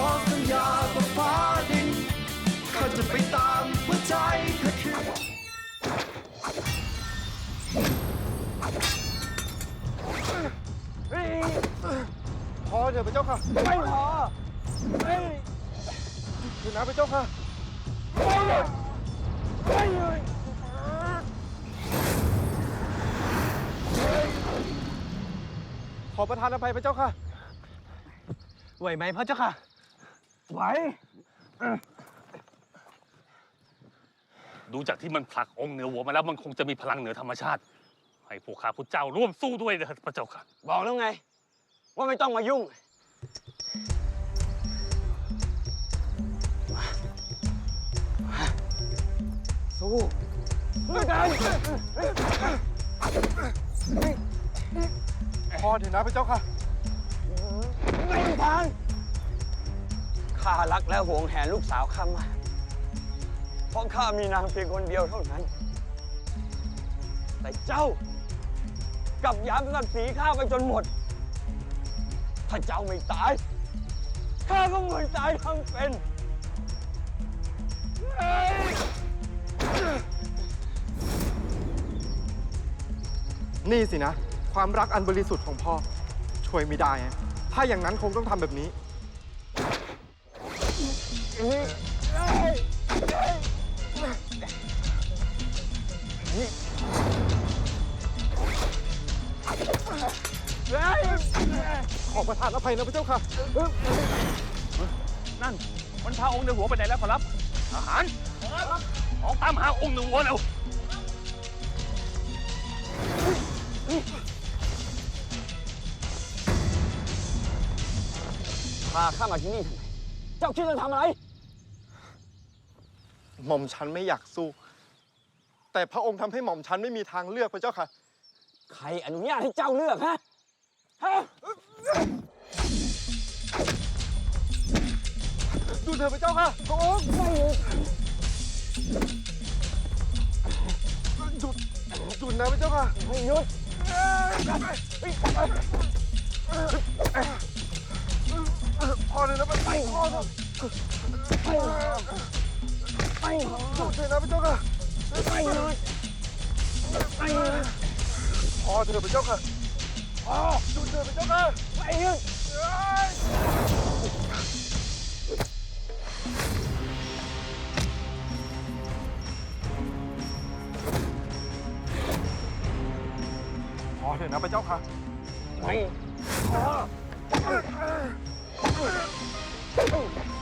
ขอสัญญาต่อฟ้าดินข้าจะไปตามหัวใจข้าคือพอเถอะพระเจ้าค่ะ ไม่พอคือนะพระเจ้าค่ะไม่เลยขอประทานอภัยพระเจ้าค่ะ ไหวไหมพระเจ้าค่ะ ไหวดูจากที่มันผลักองค์เหนือหัวมาแล้วมันคงจะมีพลังเหนือธรรมชาติ ให้พวกข้าพุทธเจ้าร่วมสู้ด้วยเถิดพระเจ้าค่ะ บอกแล้วไง ว่าไม่ต้องมายุ่ง สู้ด้วยกันพอเถอะนะพระเจ้าค่ะไม่มีทาง ข้ารักและห่วงแหนลูกสาวข้ามากเพราะข้ามีนางเพียงคนเดียวเท่านั้น แต่เจ้ากลับย้ำศักดิ์ศรีข้าไปจนหมด ถ้าเจ้าไม่ตาย ข้าก็เหมือนตายทั้งเป็นเฮ้ยนี่สินะ ความรักอันบริสุทธิ์ของพ่อช่วยไม่ได้ฮะถ้าอย่างนั้นคงต้องทำแบบนี้ ขอประทานอภัยนะพระเจ้าค่ะ นั่น มันพาองค์เหนือหัวไปไหนแล้วขอรับทหารออกตามหาองค์เหนือหัวเร็วพาข้ามาที่นี่ทำไม เจ้าคิดจะทำอะไร หม่อมฉันไม่อยากสู้ แต่พระองค์ทำให้หม่อมฉันไม่มีทางเลือกพระเจ้าค่ะ ใครอนุญาตให้เจ้าเลือกฮะฮะดูเถอะพระเจ้าค่ะพระองค์ไม่หยุดหยุดหยุดนะพระเจ้าค่ะไม่หยุดพอเลยนะพระเจ้าพอเถอะไม่หยุ ดไม่หยุดเถอะนะพระเจ้าค่ะไม่หยุดไม่หยุดพอเถอะพระเจ้าค่ะพอหยุดเถอะพระเจ้าค่ะไม่หยุดพอเถอะนะพระเจ้าค่ะไม่เ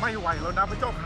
ไม่ไหวแล้วนะพระเจ้าค่ะ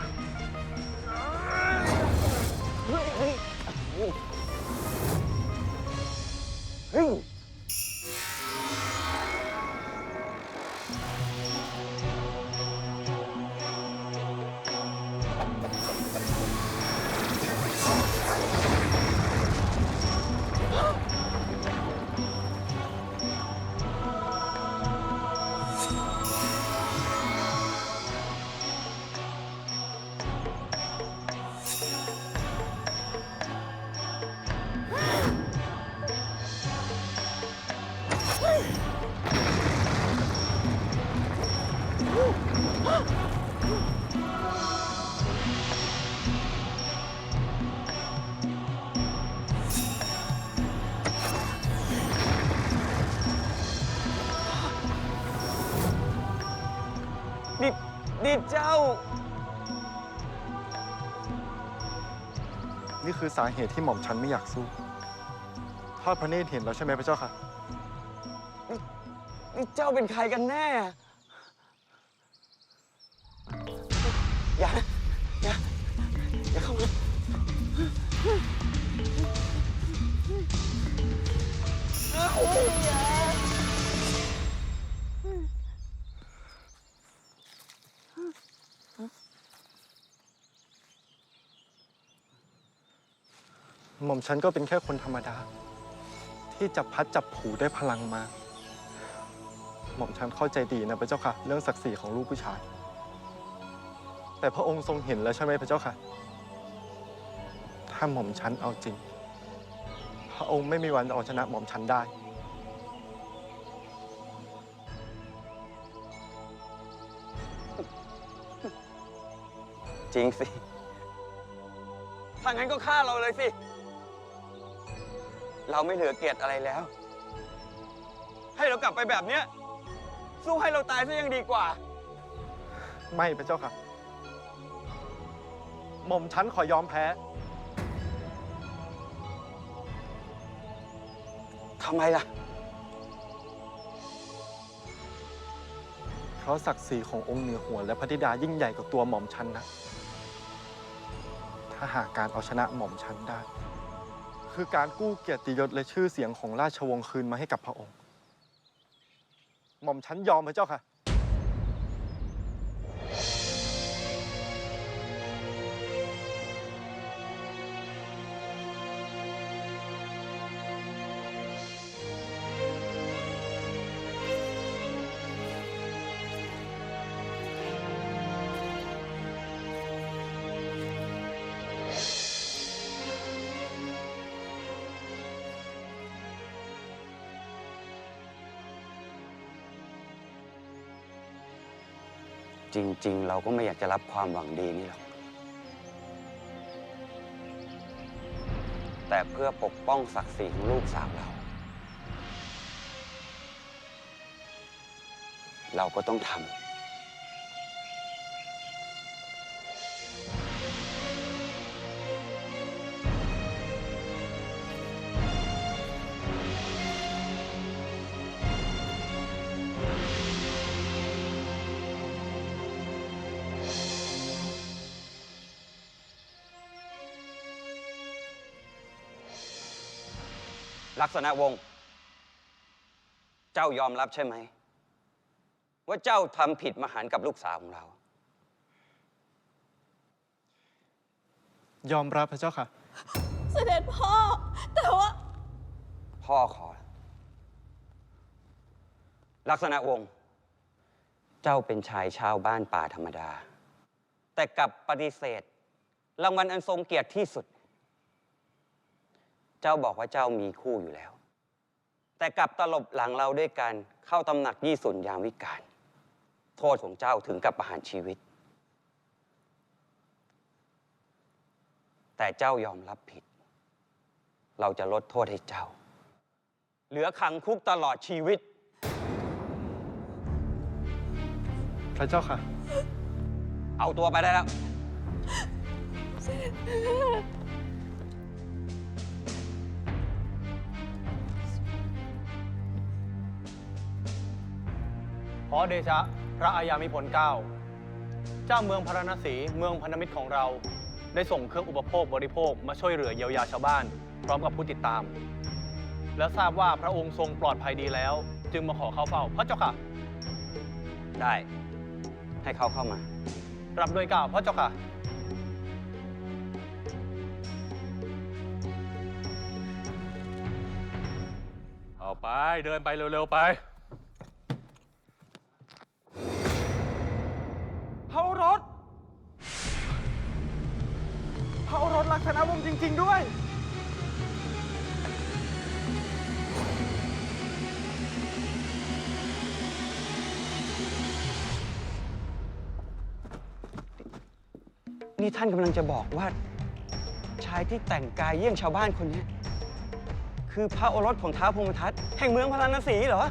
นี่เจ้า นี่คือสาเหตุที่หม่อมฉันไม่อยากสู้ทอดพระเนตรเห็นแล้วใช่ไหมพระเจ้าค่ะ นี่เจ้าเป็นใครกันแน่ อย่านะอย่า อย่าเข้ามาอย่า หม่อมฉันก็เป็นแค่คนธรรมดา ที่จับพัดจับผูได้พลังมาม่อมฉันเข้าใจดีนะพระเจ้าค่ะ เรื่องศักดิ์ศรีของลูกผู้ชาย แต่พระองค์ทรงเห็นแล้วใช่ไหมพระเจ้าค่ะ ถ้าหม่อมฉันเอาจริง พระองค์ไม่มีวันเอาชนะหม่อมฉันได้จริงสิ ถ้างั้นก็ฆ่าเราเลยสิ เราไม่เหลือเกียรติอะไรแล้ว ให้เรากลับไปแบบเนี้ยสู้ให้เราตายซะยังดีกว่า ไม่พระเจ้าค่ะ หม่อมฉันขอยอมแพ้ ทำไมล่ะ เพราะศักดิ์ศรีขององค์เหนือหัวและพระธิดายิ่งใหญ่กว่าตัวหม่อมฉันนะ ถ้าหากการเอาชนะหม่อมฉันได้ คือการกู้เกียรติยศและชื่อเสียงของราชวงศ์คืนมาให้กับพระองค์ หม่อมฉันยอมพระเจ้าค่ะ จริง ๆ เราก็ไม่อยากจะรับความหวังดีนี่หรอก แต่เพื่อปกป้องศักดิ์ศรีของลูกสาวเรา เราก็ต้องทำ ลักษณะวงศ์ เจ้ายอมรับใช่ไหม ว่าเจ้าทำผิดมหันต์กับลูกสาวของเรา ยอมรับพระเจ้าค่ะ เสด็จพ่อ แต่ว่า พ่อขอ ลักษณะวงศ์ เจ้าเป็นชายชาวบ้านป่าธรรมดา แต่กลับปฏิเสธ รางวัลอันทรงเกียรติที่สุด เจ้าบอกว่าเจ้ามีคู่อยู่แล้ว แต่กลับตลบหลังเราด้วยการเข้าตำหนักยี่สุนยามวิกาลโทษของเจ้าถึงกับประหารชีวิต แต่เจ้ายอมรับผิด เราจะลดโทษให้เจ้า เหลือขังคุกตลอดชีวิต พระเจ้าค่ะ เอาตัวไปได้แล้ว ขอเดชะพระอาญามิพลเกล้าเจ้าเมืองพาราณสีเมืองพันธมิตรของเรา ได้ส่งเครื่องอุปโภคบริโภคมาช่วยเหลือเยียวยาชาวบ้าน พร้อมกับผู้ติดตาม และทราบว่าพระองค์ทรงปลอดภัยดีแล้ว จึงมาขอเข้าเฝ้าพระเจ้าค่ะ ได้ให้เขาเข้ามา รับด้วยเกล้าวพระเจ้าค่ะ เอาไปเดินไปเร็วๆไป เผารถเผารถลักษณะวงศ์จริง ๆ ด้วย นี่ท่านกำลังจะบอกว่า ชายที่แต่งกายเยี่ยงชาวบ้านคนนี้ คือพระโอรสของท้าวพรหมทัตแห่งเมืองพาราณสีเหรอ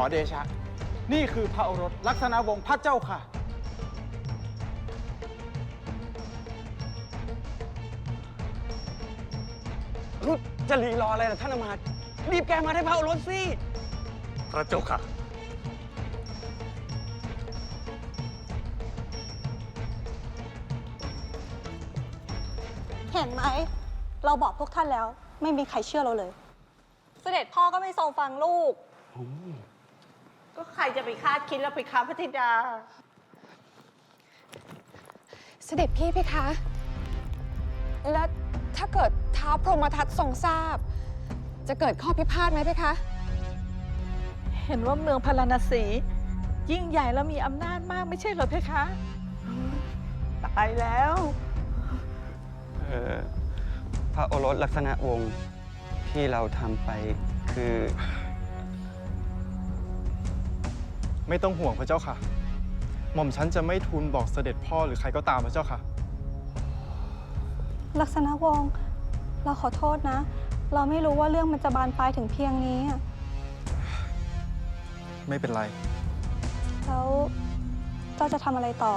อเดชะ นี่คือพระโอรสลักษณะวงศ์พระเจ้าค่ะจะรีรออะไรล่ะท่านอำมาตย์รีบแกมาได้พระโอรสสิ พระเจ้าค่ะ เห็นไหม เราบอกพวกท่านแล้ว ไม่มีใครเชื่อเราเลย เสด็จพ่อก็ไม่ทรงฟังลูก ก็ใครจะไปคาดคิดแล้วไปค้าพระธิดา เสด็จพี่เพคะ แล้วถ้าเกิดเท้าวพรหมทัตทรงทราบ จะเกิดข้อพิพาทไหมเพคะ เห็นว่าเมืองพาราณสี ยิ่งใหญ่แล้วมีอำนาจมากไม่ใช่เหรอเพคะ ตายแล้ว เอ่อพระโอรสลักษณะวงศ์ที่เราทำไปคือ ไม่ต้องห่วงพระเจ้าค่ะ หม่อมฉันจะไม่ทูลบอกเสด็จพ่อหรือใครก็ตามพระเจ้าค่ะ ลักษณะวงศ์เราขอโทษนะ เราไม่รู้ว่าเรื่องมันจะบานปลายถึงเพียงนี้อะไม่เป็นไร แล้วเจ้าจะทำอะไรต่อ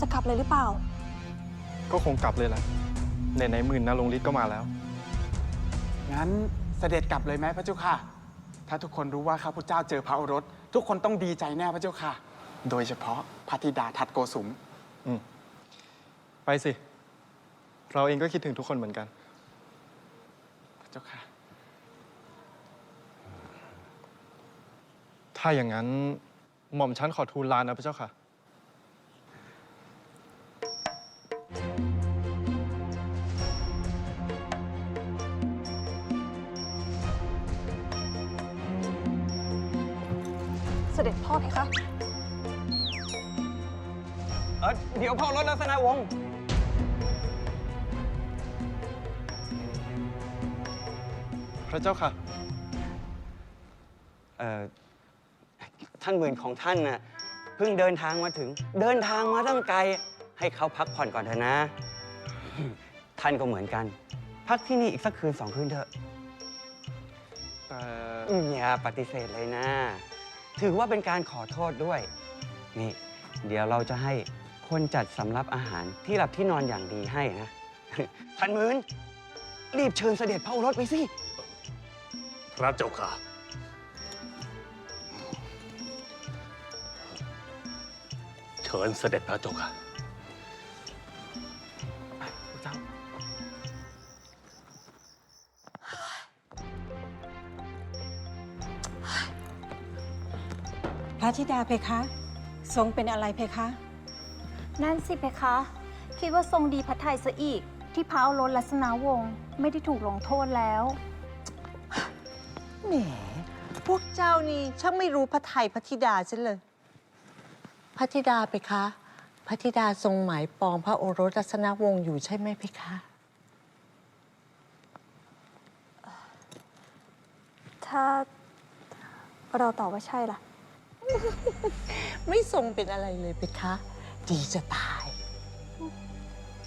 จะกลับเลยหรือเปล่า ก็คงกลับเลยแหละในในๆหมื่นนาลงฤทธิ์ก็มาแล้ว งั้นเสด็จกลับเลยไหมพระเจ้าค่ะ ถ้าทุกคนรู้ว่าข้าพุทธเจ้าเจอพระโอรส ทุกคนต้องดีใจแน่พระเจ้าค่ะ โดยเฉพาะพระธิดาทัดโกสุมอืมไปสิ เราเองก็คิดถึงทุกคนเหมือนกัน พระเจ้าค่ะ ถ้าอย่างนั้นหม่อมฉันขอทูลลานะพระเจ้าค่ะ สด็จพ่อเพคะ เออเดี๋ยวพระโอรสลักษณะวงศ์พระเจ้าค่ะ เอ่อ ท่านหมื่นของท่านน่ะเพิ่งเดินทางมาถึง เดินทางมาตั้งไกล ให้เขาพักผ่อนก่อนเถอะนะ ท่านก็เหมือนกัน พักที่นี่อีกสักคืนสองคืนเถอะแต่อืมอย่าปฏิเสธเลยนะ ถือว่าเป็นการขอโทษด้วย นี่ เดี๋ยวเราจะให้คนจัดสำรับอาหารที่หลับที่นอนอย่างดีให้นะ ท่านหมื่นรีบเชิญเสด็จพระโอรสไปสิ พระเจ้าค่ะ เชิญเสด็จพระเจ้าค่ะ ธิดาเพคะ ทรงเป็นอะไรเพคะ นั่นสิเพคะ คิดว่าทรงดีพระไทยซะอีก ที่พระโอรสลักษณะวงศ์ไม่ได้ถูกลงโทษแล้ว แหม พวกเจ้านี่ช่างไม่รู้พระไทยพระธิดาฉันเลย พระธิดาเพคะพระธิดาทรงหมายปองพระโอรสรัศนวงศ์อยู่ใช่ไหมเพคะ ถ้าเราตอบว่าใช่ล่ะ ไม่ทรงเป็นอะไรเลยเพคะ ดีจะตาย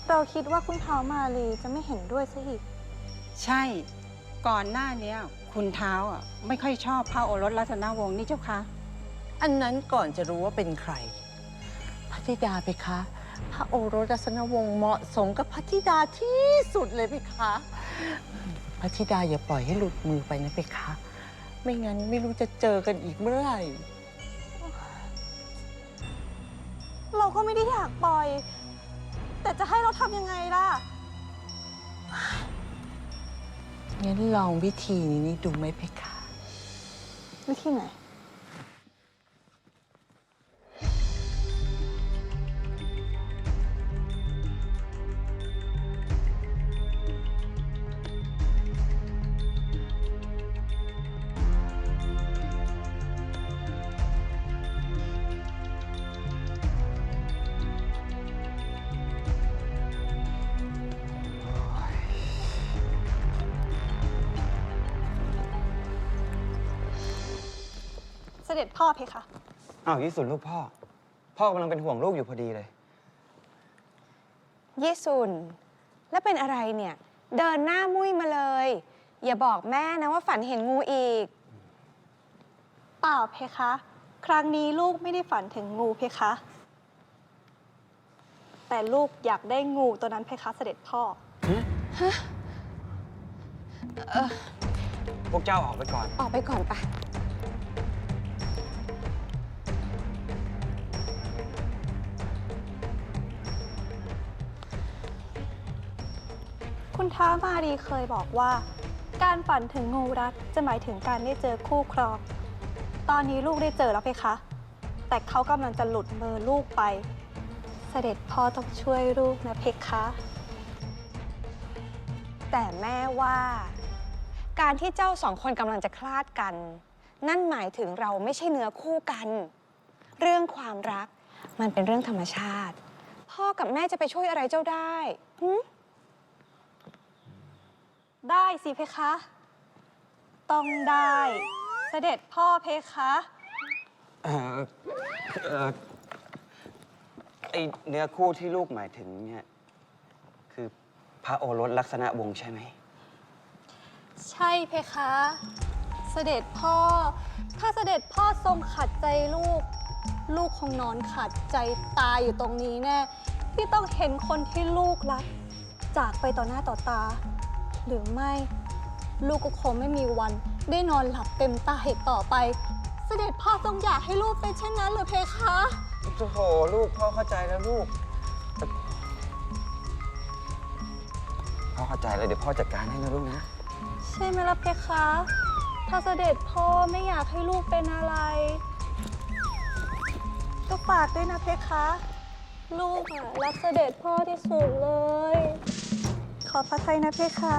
เราคิดว่าคุณเท้าวมาลีจะไม่เห็นด้วยซะอีก ใช่ ก่อนหน้าเนี้ย คุณเท้าอะไม่ค่อยชอบพระโอรสรัตนวงศ์นี่เจ้าคะ อันนั้นก่อนจะรู้ว่าเป็นใครพระธิดาเพคะ พระโอรสรัตนวงศ์เหมาะสมกับพระธิดาที่สุดเลยเพคะพระธิดาอย่าปล่อยให้หลุดมือไปนะเพคะ ไม่งั้นไม่รู้จะเจอกันอีกเมื่อไหร่ เราก็ไม่ได้อยากปล่อย แต่จะให้เราทำยังไงล่ะ งั้นลองวิธีนี้ดูไหมเพคะ วิธีไหน ด็จพ่อเพคะ อ้าวยี่สุนลูกพ่อ พ่อกำลังเป็นห่วงลูกอยู่พอดีเลย ยี่สุน แล้วเป็นอะไรเนี่ย เดินหน้ามุ้ยมาเลย อย่าบอกแม่นะว่าฝันเห็นงูอีก เปล่าเพคะ ครั้งนี้ลูกไม่ได้ฝันถึงงูเพคะ แต่ลูกอยากได้งูตัวนั้นเพคะเสด็จพ่อ พวกเจ้าออกไปก่อน ออกไปก่อนปะ คุณท้ามารีเคยบอกว่า การฝันถึงงูรัดจะหมายถึงการได้เจอคู่ครอง ตอนนี้ลูกได้เจอแล้วเพคะ แต่เขากำลังจะหลุดมือลูกไป เสด็จพ่อต้องช่วยลูกนะเพคะ แต่แม่ว่า การที่เจ้าสองคนกำลังจะคลาดกัน นั่นหมายถึงเราไม่ใช่เนื้อคู่กัน เรื่องความรักมันเป็นเรื่องธรรมชาติ พ่อกับแม่จะไปช่วยอะไรเจ้าได้หึ ได้สิเพคะ ต้องได้ เสด็จพ่อเพคะเอ่อเอ่อไอเนื้อคู่ที่ลูกหมายถึงเนี่ย คือพระโอรสลักษณะวงศ์ใช่ไหม ใช่เพคะ เสด็จพ่อ ถ้าเสด็จพ่อทรงขัดใจลูก ลูกคงนอนขัดใจตายอยู่ตรงนี้แน่ที่ต้องเห็นคนที่ลูกรัก จากไปต่อหน้าต่อตา หรือไม่ ลูกก็คงไม่มีวัน ได้นอนหลับเต็มตาอีกต่อไป เสด็จพ่อทรงอยากให้ลูกเป็นเช่นนั้นหรือเพคะ โอ้โหลูกพ่อเข้าใจแล้วลูกพ่อเข้าใจแล้วเดี๋ยวพ่อจัดการให้นะลูกนะ ใช่ไหมล่ะเพคะ ถ้าเสด็จพ่อไม่อยากให้ลูกเป็นอะไร ก็ฝากด้วยนะเพคะ ลูกอะรักเสด็จพ่อที่สุดเลย ขอพระไทยนะเพคะ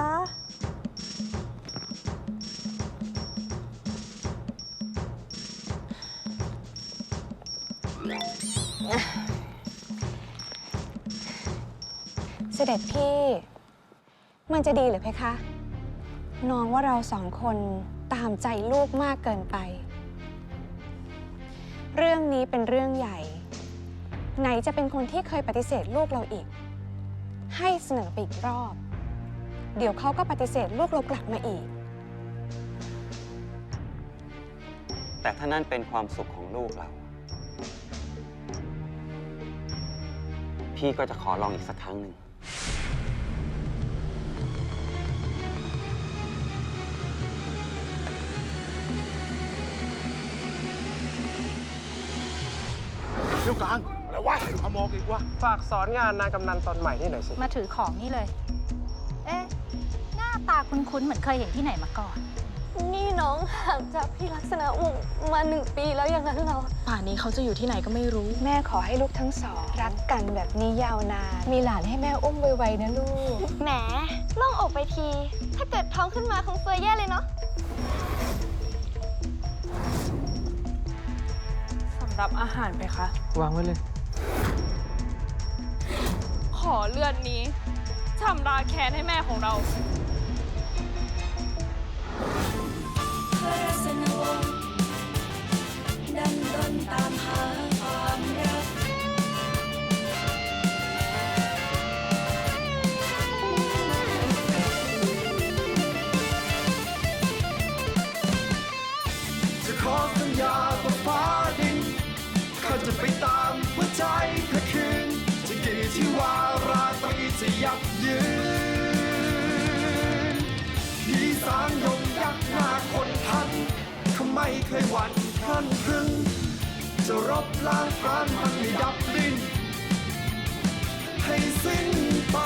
เสด็จพี่ มันจะดีหรือเพคะ น้องว่าเราสองคนตามใจลูกมากเกินไป เรื่องนี้เป็นเรื่องใหญ่ ไหนจะเป็นคนที่เคยปฏิเสธลูกเราอีก ให้เสนอไปอีกรอบ เดี๋ยวเขาก็ปฏิเสธลูกเรากลับมาอีก แต่ถ้านั่นเป็นความสุขของลูกเรา พี่ก็จะขอลองอีกสักครั้งหนึ่งเดี๋ยวกลางอะไรวะเอามองอีกวะฝากสอนงานนางกำนันตอนใหม่นี่หน่อยสิ มาถือของนี่เลย เอ๊ะ หน้าตาคุ้นๆ เหมือนเคยเห็นที่ไหนมาก่อน นี่น้องห่างจากพี่ลักษณะวงศ์มาหนึ่งปีแล้วอย่างนั้นเหรอ ป่านนี้เขาจะอยู่ที่ไหนก็ไม่รู้ แม่ขอให้ลูกทั้งสอง รักกันแบบนี้ยาวนาน มีหลานให้แม่อุ้มไวๆนะลูก แหมโล่งอกไปที ถ้าเกิดท้องขึ้นมาคงเฟยแย่เลยเนาะ สำหรับอาหารไปคะ วางไว้เลย ขอเลือดนี้ชำระแค้นให้แม่ของเรา ไม่เคยหวั่นพลันพรึงจะรบล้างพรานมันให้ดับดิน ให้สิ้นไป